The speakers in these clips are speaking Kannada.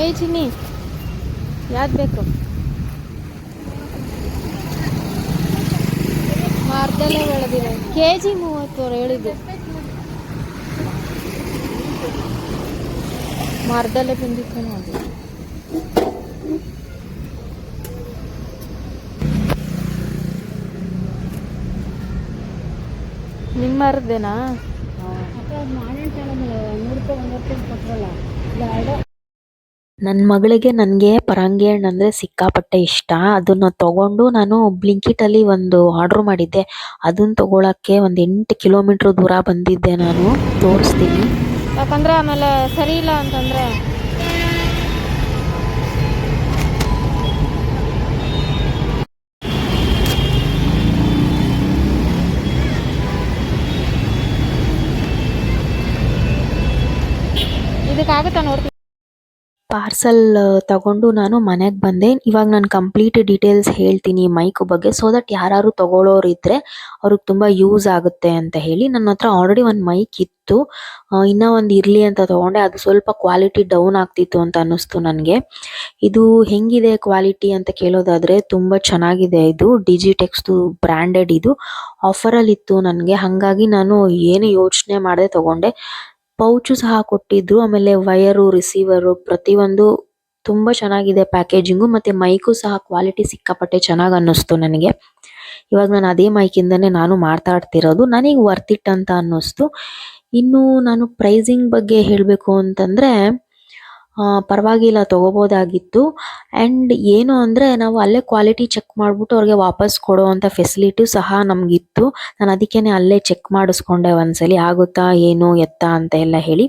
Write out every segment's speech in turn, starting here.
ಏ ಚಿನ್ನಿ ಯಾವ್ದು ಬೇಕು? ಮಾರ್ದಲ್ಲೇ ಬೆಳೆದಿದೆ. ಕೆ ಜಿ ಮೂವತ್ತು ಹೇಳಿದ್ದು. ಮಾರ್ದಲ್ಲೇ ಬಂದಿತ್ತು ನೋಡಿ. ನಿಮ್ಮ ಮರದ್ದೇನಾ ನನ್ನ ಮಗಳಿಗೆ ನನಗೆ ಪರಂಗಿ ಹಣ್ಣು ಅಂದರೆ ಸಿಕ್ಕಾಪಟ್ಟೆ ಇಷ್ಟ. ಅದನ್ನು ತಗೊಂಡು ನಾನು ಬ್ಲಿಂಕಿಟಲ್ಲಿ ಒಂದು ಆರ್ಡ್ರ್ ಮಾಡಿದ್ದೆ. ಅದನ್ನ ತಗೊಳಕ್ಕೆ ಒಂದು ಎಂಟು ಕಿಲೋಮೀಟ್ರ್ ದೂರ ಬಂದಿದ್ದೆ ನಾನು. ತೋರಿಸ್ತೀನಿ. ಯಾಕಂದರೆ ಆಮೇಲೆ ಸರಿ ಇಲ್ಲ ಅಂತಂದರೆ ಇದಕ್ಕಾಗುತ್ತಾ ನೋಡ್ತೀನಿ. ಪಾರ್ಸಲ್ ತಗೊಂಡು ನಾನು ಮನೆಗೆ ಬಂದೆ. ಇವಾಗ ನಾನು ಕಂಪ್ಲೀಟ್ ಡೀಟೇಲ್ಸ್ ಹೇಳ್ತೀನಿ ಮೈಕ್ ಬಗ್ಗೆ. ಸೊ ದಟ್ ಯಾರು ತಗೊಳ್ಳೋರು ಇದ್ರೆ ಅವ್ರಿಗೆ ತುಂಬ ಯೂಸ್ ಆಗುತ್ತೆ ಅಂತ ಹೇಳಿ ನನ್ನ ಹತ್ರ ಆಲ್ರೆಡಿ ಒಂದು ಮೈಕ್ ಇತ್ತು. ಇನ್ನೂ ಒಂದು ಇರಲಿ ಅಂತ ತಗೊಂಡೆ. ಅದು ಸ್ವಲ್ಪ ಕ್ವಾಲಿಟಿ ಡೌನ್ ಆಗ್ತಿತ್ತು ಅಂತ ಅನ್ನಿಸ್ತು ನನಗೆ. ಇದು ಹೆಂಗಿದೆ ಕ್ವಾಲಿಟಿ ಅಂತ ಕೇಳೋದಾದರೆ ತುಂಬ ಚೆನ್ನಾಗಿದೆ ಇದು. ಡಿಜಿಟೆಕ್ಸ್ದು ಬ್ರ್ಯಾಂಡೆಡ್ ಇದು. ಆಫರಲ್ಲಿತ್ತು ನನಗೆ. ಹಾಗಾಗಿ ನಾನು ಏನು ಯೋಚನೆ ಮಾಡದೆ ತಗೊಂಡೆ. ಪೌಚು ಸಹ ಕೊಟ್ಟಿದ್ರು. ಆಮೇಲೆ ವಯರು ರಿಸೀವರು ಪ್ರತಿಯೊಂದು ತುಂಬ ಚೆನ್ನಾಗಿದೆ ಪ್ಯಾಕೇಜಿಂಗು. ಮತ್ತೆ ಮೈಕು ಸಹ ಕ್ವಾಲಿಟಿ ಸಿಕ್ಕಾಪಟ್ಟೆ ಚೆನ್ನಾಗಿ ಅನ್ನಿಸ್ತು ನನಗೆ. ಇವಾಗ ನಾನು ಅದೇ ಮೈಕಿಂದನೇ ನಾನು ಮಾತಾಡ್ತಿರೋದು ನನಗೆ ವರ್ತ್ ಇಟ್ ಅಂತ ಅನ್ನಿಸ್ತು. ಇನ್ನು ನಾನು ಪ್ರೈಸಿಂಗ್ ಬಗ್ಗೆ ಹೇಳಬೇಕು ಅಂತಂದ್ರೆ ಪರವಾಗಿಲ್ಲ ತೊಗೋಬೋದಾಗಿತ್ತು. ಆ್ಯಂಡ್ ಏನು ಅಂದರೆ ನಾವು ಅಲ್ಲೇ ಕ್ವಾಲಿಟಿ ಚೆಕ್ ಮಾಡಿಬಿಟ್ಟು ಅವ್ರಿಗೆ ವಾಪಸ್ ಕೊಡುವಂಥ ಫೆಸಿಲಿಟಿ ಸಹ ನಮಗಿತ್ತು. ನಾನು ಅದಕ್ಕೇ ಅಲ್ಲೇ ಚೆಕ್ ಮಾಡಿಸ್ಕೊಂಡೆ ಒಂದ್ಸಲಿ ಆಗುತ್ತಾ ಏನು ಎತ್ತ ಅಂತ ಎಲ್ಲ ಹೇಳಿ.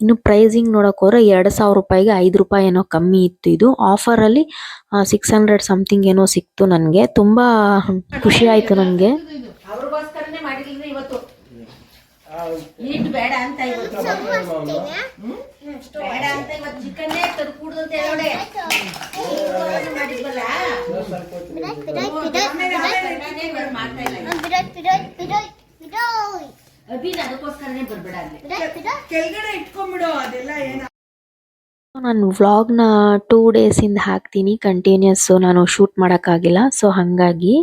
ಇನ್ನು ಪ್ರೈಸಿಂಗ್ ನೋಡೋಕೆ ಹೋದ್ರೆ ಎರಡು ಸಾವಿರ ರೂಪಾಯಿಗೆ ಐದು ರೂಪಾಯಿ ಏನೋ ಕಮ್ಮಿ ಇತ್ತು ಇದು. ಆಫರಲ್ಲಿ ಸಿಕ್ಸ್ ಹಂಡ್ರೆಡ್ ಸಮಥಿಂಗ್ ಏನೋ ಸಿಕ್ತು ನನಗೆ. ತುಂಬ ಖುಷಿ ಆಯಿತು ನನಗೆ. ಬೇಡ ಅಂತ? ಬೇಡ ಅಂತ ಇವತ್ತು ಚಿಕನ್ನೇ ತಂದು ಕೂಡುದು ಅಂತ ಹೇಳೋಡೆ ಮಾಡಿದ್ವಲ್ಲ ಆಮೇಲೆ ಆಮೇಲೆ ನಾನೇ ಇವಾಗ ಮಾಡ್ತಾ ಇಲ್ಲ ಅಭಿನ ಅದಕ್ಕೋಸ್ಕರನೇ ಬರ್ಬೇಡ ಅಲ್ಲಿ. ಕೆಳಗಡೆ ಇಟ್ಕೊಂಡ್ಬಿಡು ಅದೆಲ್ಲ ಏನ ನಾನು ವ್ಲಾಗ್ನ ಟೂ ಡೇಸಿಂದ ಹಾಕ್ತೀನಿ ಕಂಟಿನ್ಯೂಸ್ ನಾನು ಶೂಟ್ ಮಾಡೋಕ್ಕಾಗಿಲ್ಲ ಸೊ ಹಾಗಾಗಿ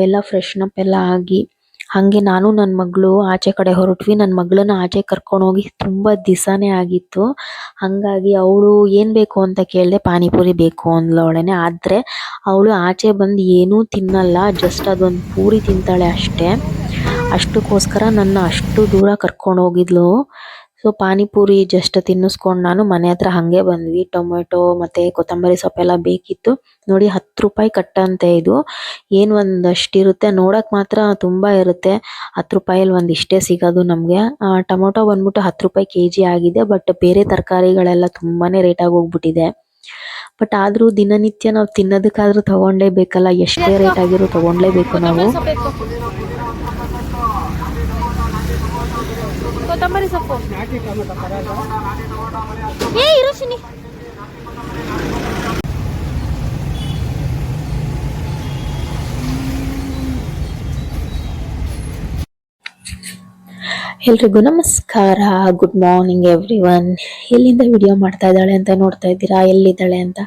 ಎಲ್ಲ ಫ್ರೆಶ್ನಪ್ ಎಲ್ಲ ಆಗಿ ಹಾಗೆ ನಾನು ನನ್ನ ಮಗಳು ಆಚೆ ಕಡೆ ಹೊರಟ್ವಿ. ನನ್ನ ಮಗಳನ್ನ ಆಚೆ ಕರ್ಕೊಂಡೋಗಿ ತುಂಬ ದಿವಸನೇ ಆಗಿತ್ತು. ಹಾಗಾಗಿ ಅವಳು ಏನು ಬೇಕು ಅಂತ ಕೇಳಿದೆ ಪಾನಿಪುರಿ ಬೇಕು ಅಂದ್ಲವಳೇನೆ ಆದರೆ ಅವಳು ಆಚೆ ಬಂದು ಏನೂ ತಿನ್ನಲ್ಲ. ಜಸ್ಟ್ ಅದೊಂದು ಪೂರಿ ತಿಂತಾಳೆ ಅಷ್ಟೇ. ಅಷ್ಟಕ್ಕೋಸ್ಕರ ನನ್ನ ಅಷ್ಟು ದೂರ ಕರ್ಕೊಂಡು ಹೋಗಿದ್ಲು. ಸೊ ಪಾನಿಪುರಿ ಜಸ್ಟ್ ತಿನ್ನಿಸ್ಕೊಂಡು ನಾನು ಮನೆ ಹತ್ರ ಹಾಗೆ ಬಂದ್ವಿ. ಟೊಮೆಟೊ ಮತ್ತು ಕೊತ್ತಂಬರಿ ಸೊಪ್ಪೆಲ್ಲ ಬೇಕಿತ್ತು. ನೋಡಿ ಹತ್ತು ರೂಪಾಯಿ ಕಟ್ಟಂತೆ ಇದು. ಏನು ಒಂದಷ್ಟಿರುತ್ತೆ ನೋಡೋಕೆ ಮಾತ್ರ ತುಂಬ ಇರುತ್ತೆ. ಹತ್ತು ರೂಪಾಯಲ್ಲಿ ಒಂದು ಇಷ್ಟೇ ಸಿಗೋದು ನಮಗೆ. ಟೊಮೊಟೊ ಬಂದ್ಬಿಟ್ಟು ಹತ್ತು ರೂಪಾಯಿ ಕೆ ಜಿ ಆಗಿದೆ ಬಟ್ ಬೇರೆ ತರಕಾರಿಗಳೆಲ್ಲ ತುಂಬಾ ರೇಟಾಗಿ ಹೋಗ್ಬಿಟ್ಟಿದೆ. ಬಟ್ ಆದರೂ ದಿನನಿತ್ಯ ನಾವು ತಿನ್ನೋದಕ್ಕಾದ್ರೂ ತಗೊಂಡೇಬೇಕಲ್ಲ ಎಷ್ಟೇ ರೇಟ್ ಆಗಿರೋ ತಗೊಂಡ್ಲೇಬೇಕು ನಾವು. ಕೊತ್ತಂಬರಿ ಸೊಪ್ಪು. ಏ, ಇರು ಶಿನಿ. ಎಲ್ರಿಗೂ ನಮಸ್ಕಾರ. ಗುಡ್ ಮಾರ್ನಿಂಗ್ ಎವ್ರಿ ಒನ್ ಎಲ್ಲಿಂದ ವಿಡಿಯೋ ಮಾಡ್ತಾ ಇದ್ದಾಳೆ ಅಂತ ನೋಡ್ತಾ ಇದ್ದೀರಾ? ಎಲ್ಲಿದ್ದಾಳೆ ಅಂತ?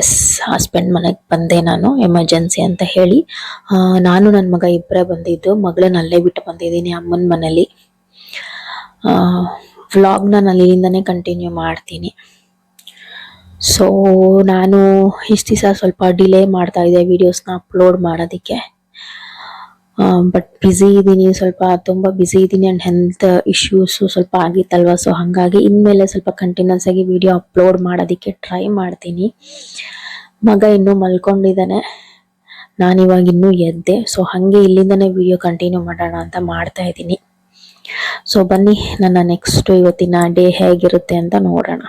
ಎಸ್ ಹಸ್ಬೆಂಡ್ ಮನೆಗೆ ಬಂದೆ ನಾನು ಎಮರ್ಜೆನ್ಸಿ ಅಂತ ಹೇಳಿ. ನಾನು ನನ್ನ ಮಗ ಇಬ್ಬರೇ ಬಂದಿದ್ದು. ಮಗಳನ್ನ ಅಲ್ಲೇ ಬಿಟ್ಟು ಬಂದಿದ್ದೀನಿ ಅಮ್ಮನ ಮನೇಲಿ. ವ್ಲಾಗ್ನ ನಾನು ಇಲ್ಲಿಂದನೇ ಕಂಟಿನ್ಯೂ ಮಾಡ್ತೀನಿ. ಸೊ ನಾನು ಇಷ್ಟು ದಿವಸ ಸ್ವಲ್ಪ ಡಿಲೇ ಮಾಡ್ತಾ ಇದ್ದೆ ವೀಡಿಯೋಸ್ನ ಅಪ್ಲೋಡ್ ಮಾಡೋದಕ್ಕೆ. ಬಟ್ ಬ್ಯುಸಿ ಇದ್ದೀನಿ, ಸ್ವಲ್ಪ ತುಂಬ ಬ್ಯುಸಿ ಇದ್ದೀನಿ ಆ್ಯಂಡ್ ಹೆಲ್ತ್ ಇಶ್ಯೂಸು ಸ್ವಲ್ಪ ಆಗಿತ್ತಲ್ವ ಸೊ ಹಾಗಾಗಿ ಇನ್ಮೇಲೆ ಸ್ವಲ್ಪ ಕಂಟಿನ್ಯೂಸ್ ಆಗಿ ವಿಡಿಯೋ ಅಪ್ಲೋಡ್ ಮಾಡೋದಕ್ಕೆ ಟ್ರೈ ಮಾಡ್ತೀನಿ. ಮಗ ಇನ್ನೂ ಮಲ್ಕೊಂಡಿದ್ದಾನೆ. ನಾನಿವಾಗ ಇನ್ನೂ ಎದ್ದೆ ಸೊ ಹಾಗೆ ಇಲ್ಲಿಂದನೇ ವಿಡಿಯೋ ಕಂಟಿನ್ಯೂ ಮಾಡೋಣ ಅಂತ ಮಾಡ್ತಾ ಇದ್ದೀನಿ. ಸೊ ಬನ್ನಿ, ನನ್ನ ನೆಕ್ಸ್ಟ್ ಇವತ್ತಿನ ಡೇ ಹೇಗಿರುತ್ತೆ ಅಂತ ನೋಡೋಣ.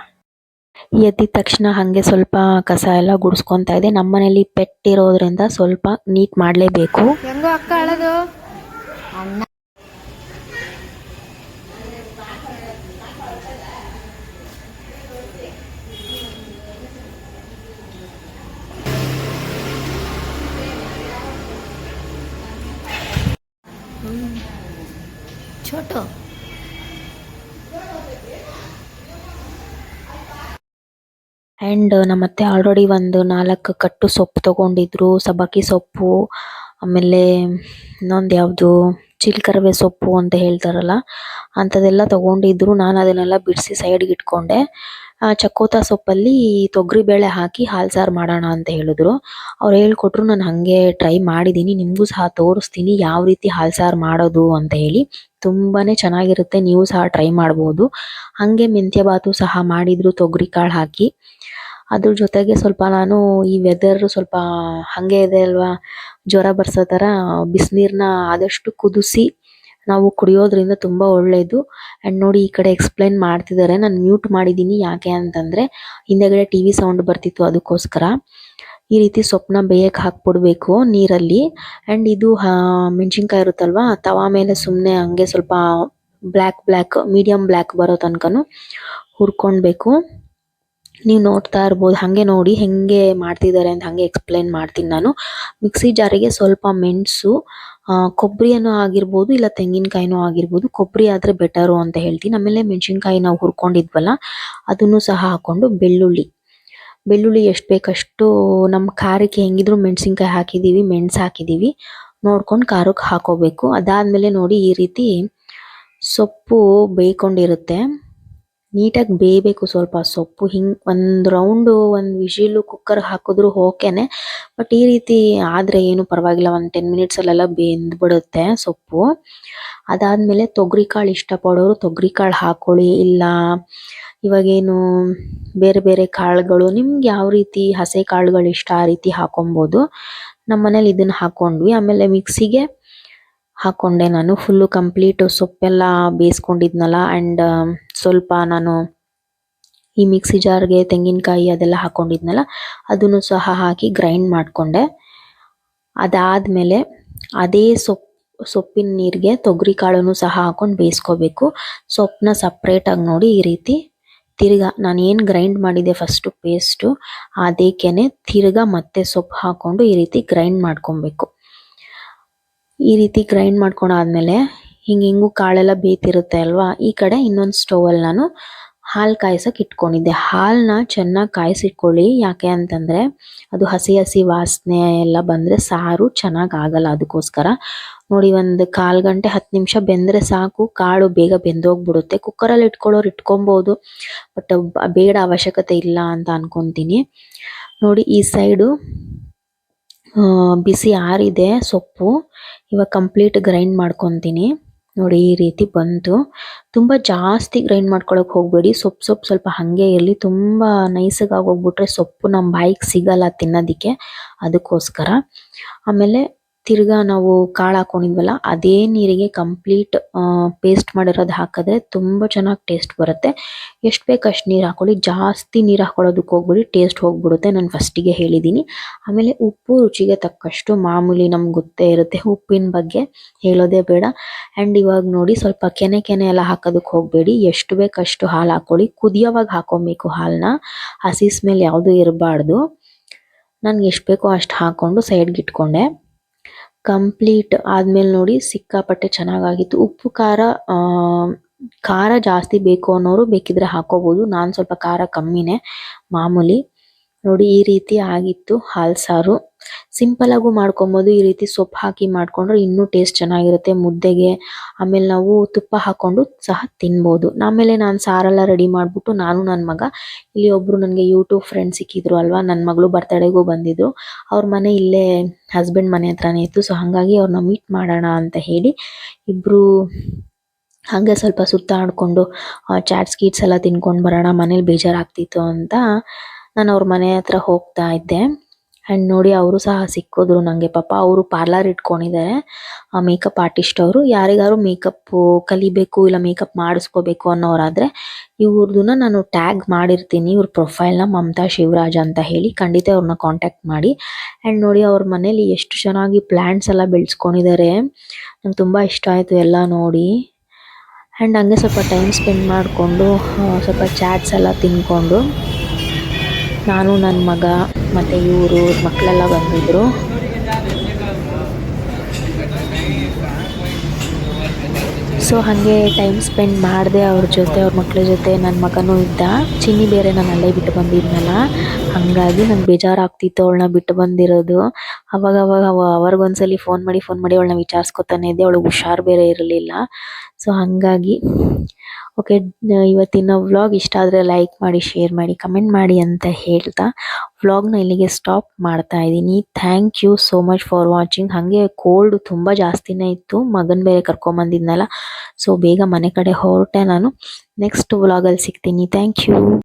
ಎದ್ದಿದ ತಕ್ಷಣ ಹಾಗೆ ಸ್ವಲ್ಪ ಕಸ ಎಲ್ಲ ಗುಡಿಸ್ಕೊತಾ ಇದೆ. ನಮ್ಮನೇಲಿ ಪೆಟ್ಟಿರೋದ್ರಿಂದ ಸ್ವಲ್ಪ ನೀಟ್ ಮಾಡಲೇಬೇಕು. ಛೋಟು ಆ್ಯಂಡ್ ನಮ್ಮತ್ತೆ ಆಲ್ರೆಡಿ ಒಂದು ನಾಲ್ಕು ಕಟ್ಟು ಸೊಪ್ಪು ತೊಗೊಂಡಿದ್ರು ಸಬ್ಬಕ್ಕಿ ಸೊಪ್ಪು ಆಮೇಲೆ ಇನ್ನೊಂದು ಯಾವುದು? ಚಿಲ್ಕರವೆ ಸೊಪ್ಪು ಅಂತ ಹೇಳ್ತಾರಲ್ಲ, ಅಂಥದ್ದೆಲ್ಲ ತೊಗೊಂಡಿದ್ರು. ನಾನು ಅದನ್ನೆಲ್ಲ ಬಿಡಿಸಿ ಸೈಡ್ಗೆ ಇಟ್ಕೊಂಡೆ. ಚಕೋತ ಸೊಪ್ಪಲ್ಲಿ ತೊಗರಿಬೇಳೆ ಹಾಕಿ ಹಾಲು ಸಾರು ಮಾಡೋಣ ಅಂತ ಹೇಳಿದ್ರು. ಅವ್ರು ಹೇಳ್ಕೊಟ್ರು, ನಾನು ಹಾಗೆ ಟ್ರೈ ಮಾಡಿದ್ದೀನಿ. ನಿಮಗೂ ಸಹ ತೋರಿಸ್ತೀನಿ ಯಾವ ರೀತಿ ಹಾಲು ಸಾರು ಮಾಡೋದು ಅಂತ ಹೇಳಿ. ತುಂಬಾ ಚೆನ್ನಾಗಿರುತ್ತೆ. ನೀವು ಸಹ ಟ್ರೈ ಮಾಡ್ಬೋದು. ಹಾಗೆ ಮೆಂತ್ಯ ಬಾತು ಸಹ ಮಾಡಿದ್ರು, ತೊಗರಿ ಕಾಳು ಹಾಕಿ. ಅದ್ರ ಜೊತೆಗೆ ಸ್ವಲ್ಪ ನಾನು ಈ ವೆದರ್ ಸ್ವಲ್ಪ ಹಾಗೆ ಇದೆ ಅಲ್ವಾ? ಜ್ವರ ಬರ್ಸೋ ಥರ ಬಿಸಿನೀರನ್ನ ಆದಷ್ಟು ಕುದಿಸಿ ನಾವು ಕುಡಿಯೋದ್ರಿಂದ ತುಂಬ ಒಳ್ಳೆಯದು ಆ್ಯಂಡ್ ನೋಡಿ ಈ ಕಡೆ ಎಕ್ಸ್ಪ್ಲೈನ್ ಮಾಡ್ತಿದ್ದಾರೆ ನಾನು ಮ್ಯೂಟ್ ಮಾಡಿದ್ದೀನಿ ಯಾಕೆ ಅಂತಂದರೆ ಹಿಂದೆಗಡೆ ಟಿ ವಿ ಸೌಂಡ್ ಬರ್ತಿತ್ತು ಅದಕ್ಕೋಸ್ಕರ. ಈ ರೀತಿ ಸೊಪ್ಪನ್ನ ಬೇಯಕ್ಕೆ ಹಾಕ್ಬಿಡ್ಬೇಕು ನೀರಲ್ಲಿ. ಆ್ಯಂಡ್ ಇದು ಮೆಣಸಿನ್ಕಾಯಿ ಇರುತ್ತಲ್ವ? ತವಾ ಮೇಲೆ ಸುಮ್ಮನೆ ಹಂಗೆ ಸ್ವಲ್ಪ ಬ್ಲ್ಯಾಕ್ ಬ್ಲ್ಯಾಕ್ ಮೀಡಿಯಮ್ ಬ್ಲ್ಯಾಕ್ ಬರೋ ತನಕನೂ ಹುರ್ಕೊಳ್ಬೇಕು. ನೀವು ನೋಡ್ತಾ ಇರ್ಬೋದು, ಹಾಗೆ ನೋಡಿ ಹೆಂಗೆ ಮಾಡ್ತಿದ್ದಾರೆ ಅಂತ ಹಾಗೆ ಎಕ್ಸ್ಪ್ಲೈನ್ ಮಾಡ್ತೀನಿ ನಾನು. ಮಿಕ್ಸಿ ಜಾರಿಗೆ ಸ್ವಲ್ಪ ಮೆಣಸು ಕೊಬ್ಬರಿಯನ್ನು ಆಗಿರ್ಬೋದು ಇಲ್ಲ ತೆಂಗಿನಕಾಯಿನೂ ಆಗಿರ್ಬೋದು. ಕೊಬ್ಬರಿ ಆದರೆ ಬೆಟರು ಅಂತ ಹೇಳ್ತೀನಿ. ಆಮೇಲೆ ಮೆಣಸಿನ್ಕಾಯಿ ನಾವು ಹುರ್ಕೊಂಡಿದ್ವಲ್ಲ, ಅದನ್ನು ಸಹ ಹಾಕ್ಕೊಂಡು ಬೆಳ್ಳುಳ್ಳಿ. ಬೆಳ್ಳುಳ್ಳಿ ಎಷ್ಟು ಬೇಕಷ್ಟು ನಮ್ಮ ಖಾರಕ್ಕೆ ಹೆಂಗಿದ್ರು ಮೆಣಸಿನ್ಕಾಯಿ ಹಾಕಿದ್ದೀವಿ ಮೆಣಸು ಹಾಕಿದ್ದೀವಿ ನೋಡ್ಕೊಂಡು ಖಾರಕ್ಕೆ ಹಾಕೋಬೇಕು. ಅದಾದಮೇಲೆ ನೋಡಿ ಈ ರೀತಿ ಸೊಪ್ಪು ಬೇಯ್ಕೊಂಡಿರುತ್ತೆ. ನೀಟಾಗಿ ಬೇಯಬೇಕು. ಸ್ವಲ್ಪ ಸೊಪ್ಪು ಹಿಂಗೆ ಒಂದು ರೌಂಡು ಒಂದು ವಿಶಿಲು ಕುಕ್ಕರ್ ಹಾಕಿದ್ರು ಓಕೆನೆ. ಬಟ್ ಈ ರೀತಿ ಆದರೆ ಏನು ಪರವಾಗಿಲ್ಲ. ಒಂದು ಟೆನ್ ಮಿನಿಟ್ಸಲ್ಲೆಲ್ಲ ಬೆಂದ್ಬಿಡುತ್ತೆ ಸೊಪ್ಪು. ಅದಾದಮೇಲೆ ತೊಗರಿ ಕಾಳು ಇಷ್ಟಪಡೋರು ತೊಗರಿ ಕಾಳು ಹಾಕ್ಕೊಳ್ಳಿ ಇಲ್ಲ ಇವಾಗೇನು ಬೇರೆ ಬೇರೆ ಕಾಳುಗಳು, ನಿಮ್ಗೆ ಯಾವ ರೀತಿ ಹಸೆ ಕಾಳುಗಳು ಇಷ್ಟ ಆ ರೀತಿ ಹಾಕೊಬೋದು. ನಮ್ಮ ಮನೇಲಿ ಇದನ್ನು ಹಾಕ್ಕೊಂಡ್ವಿ ಆಮೇಲೆ ಮಿಕ್ಸಿಗೆ ಹಾಕ್ಕೊಂಡೆ ನಾನು ಫುಲ್ಲು ಕಂಪ್ಲೀಟ್ ಸೊಪ್ಪೆಲ್ಲ ಬೇಯಿಸ್ಕೊಂಡಿದ್ನಲ್ಲ ಆ್ಯಂಡ್ ಸ್ವಲ್ಪ ನಾನು ಈ ಮಿಕ್ಸಿ ಜಾರ್ಗೆ ತೆಂಗಿನಕಾಯಿ ಅದೆಲ್ಲ ಹಾಕ್ಕೊಂಡಿದ್ನಲ್ಲ ಅದನ್ನು ಸಹ ಹಾಕಿ ಗ್ರೈಂಡ್ ಮಾಡಿಕೊಂಡೆ. ಅದಾದಮೇಲೆ ಅದೇ ಸೊಪ್ಪು ಸೊಪ್ಪಿನ ನೀರಿಗೆ ತೊಗರಿ ಕಾಳನ್ನು ಸಹ ಹಾಕೊಂಡು ಬೇಯಿಸ್ಕೋಬೇಕು. ಸೊಪ್ಪನ್ನ ಸಪ್ರೇಟಾಗಿ ನೋಡಿ ಈ ರೀತಿ ತಿರ್ಗಾ ನಾನು ಏನು ಗ್ರೈಂಡ್ ಮಾಡಿದೆ ಫಸ್ಟು ಪೇಸ್ಟು ಅದಕ್ಕೇನೆ ತಿರ್ಗಾ ಮತ್ತೆ ಸೊಪ್ಪು ಹಾಕ್ಕೊಂಡು ಈ ರೀತಿ ಗ್ರೈಂಡ್ ಮಾಡ್ಕೊಬೇಕು. ಈ ರೀತಿ ಗ್ರೈಂಡ್ ಮಾಡ್ಕೊಂಡಾದ್ಮೇಲೆ ಹಿಂಗೆ ಹಿಂಗೂ ಕಾಳೆಲ್ಲ ಬೇಯ್ತಿರುತ್ತೆ ಅಲ್ವಾ? ಈ ಕಡೆ ಇನ್ನೊಂದು ಸ್ಟೌವಲ್ಲಿ ನಾನು ಹಾಲು ಕಾಯಿಸೋಕೆ ಇಟ್ಕೊಂಡಿದ್ದೆ. ಹಾಲನ್ನ ಚೆನ್ನಾಗಿ ಕಾಯಿಸಿಟ್ಕೊಳ್ಳಿ. ಯಾಕೆ ಅಂತಂದರೆ ಅದು ಹಸಿ ಹಸಿ ವಾಸನೆ ಎಲ್ಲ ಬಂದರೆ ಸಾರು ಚೆನ್ನಾಗಿ ಆಗಲ್ಲ ಅದಕ್ಕೋಸ್ಕರ ನೋಡಿ ಒಂದು ಕಾಲು ಗಂಟೆ ಹತ್ತು ನಿಮಿಷ ಬೆಂದರೆ ಸಾಕು. ಕಾಳು ಬೇಗ ಬೆಂದೋಗ್ಬಿಡುತ್ತೆ. ಕುಕ್ಕರಲ್ಲಿ ಇಟ್ಕೊಳ್ಳೋರು ಇಟ್ಕೊಬೋದು ಬಟ್ ಬೇಡ ಅವಶ್ಯಕತೆ ಇಲ್ಲ ಅಂತ ಅನ್ಕೊತೀನಿ. ನೋಡಿ ಈ ಸೈಡು ಬಿಸಿ ಆರಿದೆ ಸೊಪ್ಪು. ಇವಾಗ ಕಂಪ್ಲೀಟ್ ಗ್ರೈಂಡ್ ಮಾಡ್ಕೊತೀನಿ. ನೋಡಿ ಈ ರೀತಿ ಬಂತು. ತುಂಬ ಜಾಸ್ತಿ ಗ್ರೈಂಡ್ ಮಾಡ್ಕೊಳಕ್ಕೆ ಹೋಗಬೇಡಿ. ಸೊಪ್ಪು ಸೊಪ್ಪು ಸ್ವಲ್ಪ ಹಾಗೆ ಇರಲಿ. ತುಂಬ ನೈಸಾಗಿ ಆಗೋಗ್ಬಿಟ್ರೆ ಸೊಪ್ಪು ನಮ್ಮ ಬಾಯಿಗೆ ಸಿಗಲ್ಲ ತಿನ್ನೋದಕ್ಕೆ. ಅದಕ್ಕೋಸ್ಕರ. ಆಮೇಲೆ ತಿರ್ಗಾ ನಾವು ಕಾಳು ಹಾಕೊಂಡಿದ್ವಲ್ಲ, ಅದೇ ನೀರಿಗೆ ಕಂಪ್ಲೀಟ್ ಪೇಸ್ಟ್ ಮಾಡಿರೋದು ಹಾಕಿದ್ರೆ ತುಂಬ ಚೆನ್ನಾಗಿ ಟೇಸ್ಟ್ ಬರುತ್ತೆ. ಎಷ್ಟು ಬೇಕು ಅಷ್ಟು ನೀರು ಹಾಕೊಳ್ಳಿ. ಜಾಸ್ತಿ ನೀರು ಹಾಕೊಳ್ಳೋದಕ್ಕೆ ಹೋಗ್ಬಿಡಿ ಟೇಸ್ಟ್ ಹೋಗ್ಬಿಡುತ್ತೆ ನಾನು ಫಸ್ಟಿಗೆ ಹೇಳಿದ್ದೀನಿ ಆಮೇಲೆ ಉಪ್ಪು ರುಚಿಗೆ ತಕ್ಕಷ್ಟು ಮಾಮೂಲಿ ನಮ್ಗೆ ಗೊತ್ತೇ ಇರುತ್ತೆ ಉಪ್ಪಿನ ಬಗ್ಗೆ ಹೇಳೋದೇ ಬೇಡ. ಆ್ಯಂಡ್ ಇವಾಗ ನೋಡಿ ಸ್ವಲ್ಪ ಕೆನೆ ಕೆನೆ ಎಲ್ಲ ಹಾಕೋದಕ್ಕೆ ಹೋಗಬೇಡಿ. ಎಷ್ಟು ಬೇಕಷ್ಟು ಹಾಲು ಹಾಕೊಳ್ಳಿ. ಕುದಿಯೋವಾಗ ಹಾಕೊಬೇಕು ಹಾಲನ್ನ ಹಸಿ ಸ್ಮೆಲ್ ಯಾವುದೂ ಇರಬಾರ್ದು. ನನಗೆ ಎಷ್ಟು ಬೇಕೋ ಅಷ್ಟು ಹಾಕ್ಕೊಂಡು ಸೈಡ್ಗೆ ಇಟ್ಕೊಂಡೆ. ಕಂಪ್ಲೀಟ್ ಆದ್ಮೇಲೆ ನೋಡಿ ಸಿಕ್ಕಾಪಟ್ಟೆ ಚೆನ್ನಾಗಾಗಿತ್ತು. ಉಪ್ಪು, ಖಾರ ಖಾರ ಜಾಸ್ತಿ ಬೇಕು ಅನ್ನೋರು ಬೇಕಿದ್ರೆ ಹಾಕೋಬಹುದು ನಾನು ಸ್ವಲ್ಪ ಖಾರ ಕಮ್ಮಿನೇ ಮಾಮೂಲಿ. ನೋಡಿ ಈ ರೀತಿ ಆಗಿತ್ತು ಹಾಲ್ ಸಾರು. ಸಿಂಪಲ್ ಆಗು ಮಾಡ್ಕೊಬೋದು. ಈ ರೀತಿ ಸೊಪ್ಪು ಹಾಕಿ ಮಾಡ್ಕೊಂಡ್ರೆ ಇನ್ನೂ ಟೇಸ್ಟ್ ಚೆನ್ನಾಗಿರುತ್ತೆ. ಮುದ್ದೆಗೆ ಆಮೇಲೆ ನಾವು ತುಪ್ಪ ಹಾಕೊಂಡು ಸಹ ತಿನ್ಬೋದು. ಆಮೇಲೆ ನಾನು ಸಾರೆಲ್ಲ ರೆಡಿ ಮಾಡಿಬಿಟ್ಟು ನಾನು ನನ್ನ ಮಗ, ಇಲ್ಲಿ ಒಬ್ರು ನನಗೆ ಯೂಟ್ಯೂಬ್ ಫ್ರೆಂಡ್ ಸಿಕ್ಕಿದ್ರು ಅಲ್ವಾ? ನನ್ನ ಮಗಳು ಬರ್ತಡೆಗೂ ಬಂದಿದ್ರು. ಅವ್ರ ಮನೆ ಇಲ್ಲೇ ಹಸ್ಬೆಂಡ್ ಮನೆ ಹತ್ರನೇ ಇತ್ತು. ಸೊ ಹಾಗಾಗಿ ಅವ್ರನ್ನ ಮೀಟ್ ಮಾಡೋಣ ಅಂತ ಹೇಳಿ ಇಬ್ರು ಹಾಗೆ ಸ್ವಲ್ಪ ಸುತ್ತಾಡಿಕೊಂಡು ಚಾಟ್ಸ್ ಗೀಟ್ಸ್ ಎಲ್ಲ ತಿನ್ಕೊಂಡು ಬರೋಣ. ಮನೇಲಿ ಬೇಜಾರಾಗ್ತಿತ್ತು ಅಂತ ನಾನು ಅವ್ರ ಮನೆ ಹತ್ರ ಹೋಗ್ತಾ ಇದ್ದೆ. ಆ್ಯಂಡ್ ನೋಡಿ ಅವರು ಸಹ ಸಿಕ್ಕಿದ್ರು. ನನಗೆ ಪಾಪ ಅವರು ಪಾರ್ಲರ್ ಇಟ್ಕೊಂಡಿದ್ದಾರೆ. ಆ ಮೇಕಪ್ ಆರ್ಟಿಸ್ಟ್ ಅವರು. ಯಾರಿಗಾರು ಮೇಕಪ್ ಕಲಿಬೇಕು ಇಲ್ಲ ಮೇಕಪ್ ಮಾಡಿಸ್ಕೋಬೇಕು ಅನ್ನೋರಾದರೆ ಇವ್ರದನ್ನ ನಾನು ಟ್ಯಾಗ್ ಮಾಡಿರ್ತೀನಿ. ಇವ್ರ ಪ್ರೊಫೈಲ್ನ ಮಮತಾ ಶಿವರಾಜ್ ಅಂತ ಹೇಳಿ. ಖಂಡಿತ ಅವ್ರನ್ನ ಕಾಂಟ್ಯಾಕ್ಟ್ ಮಾಡಿ. ಆ್ಯಂಡ್ ನೋಡಿ ಅವ್ರ ಮನೇಲಿ ಎಷ್ಟು ಚೆನ್ನಾಗಿ ಪ್ಲ್ಯಾಂಟ್ಸ್ ಎಲ್ಲ ಬೆಳೆಸ್ಕೊಂಡಿದ್ದಾರೆ. ನಂಗೆ ತುಂಬ ಇಷ್ಟ ಆಯಿತು ಎಲ್ಲ ನೋಡಿ. ಆ್ಯಂಡ್ ಹಂಗೆ ಸ್ವಲ್ಪ ಟೈಮ್ ಸ್ಪೆಂಡ್ ಮಾಡಿಕೊಂಡು ಸ್ವಲ್ಪ ಚಾಟ್ಸ್ ಎಲ್ಲ ತಿನ್ಕೊಂಡು. ನಾನು ನನ್ನ ಮಗ, ಮತ್ತು ಇವರು ಮಕ್ಕಳೆಲ್ಲ ಬಂದಿದ್ದರು ಸೊ ಹಾಗೆ ಟೈಮ್ ಸ್ಪೆಂಡ್ ಮಾಡಿದೆ ಅವ್ರ ಜೊತೆ, ಅವ್ರ ಮಕ್ಕಳ ಜೊತೆ. ನನ್ನ ಮಗನೂ ಇದ್ದ. ಚಿನ್ನಿ ಬೇರೆ ನಾನು ಅಲ್ಲೇ ಬಿಟ್ಟು ಬಂದಿದ್ನಲ್ಲ. ಹಾಗಾಗಿ ನಂಗೆ ಬೇಜಾರಾಗ್ತಿತ್ತು ಅವಳನ್ನ ಬಿಟ್ಟು ಬಂದಿರೋದು. ಅವಾಗ ಅವಾಗ ಅವ, ಅವ್ರಿಗೊಂದ್ಸಲಿ ಫೋನ್ ಮಾಡಿ ಫೋನ್ ಮಾಡಿ ಅವಳನ್ನ ವಿಚಾರಿಸ್ಕೊತಾನೆ ಇದ್ದೆ. ಅವಳಿಗೆ ಹುಷಾರು ಬೇರೆ ಇರಲಿಲ್ಲ. ಸೊ ಹಾಗಾಗಿ ಓಕೆ ಇವತ್ತಿನ ವ್ಲಾಗ್ ಇಷ್ಟ ಆದರೆ ಲೈಕ್ ಮಾಡಿ ಶೇರ್ ಮಾಡಿ ಕಮೆಂಟ್ ಮಾಡಿ ಅಂತ ಹೇಳ್ತಾ ವ್ಲಾಗ್ನ ಇಲ್ಲಿಗೆ ಸ್ಟಾಪ್ ಮಾಡ್ತಾ ಇದ್ದೀನಿ. Thank you so much for watching ಹಾಗೆ ಕೋಲ್ಡ್ ತುಂಬ ಜಾಸ್ತಿನೇ ಇತ್ತು. ಮಗನ ಬೇರೆ ಕರ್ಕೊಂಬಂದಿದ್ನಲ್ಲ ಸೊ ಬೇಗ ಮನೆ ಕಡೆ ಹೊರಟೆ ನಾನು. ನೆಕ್ಸ್ಟ್ ವ್ಲಾಗಲ್ಲಿ ಸಿಗ್ತೀನಿ. Thank you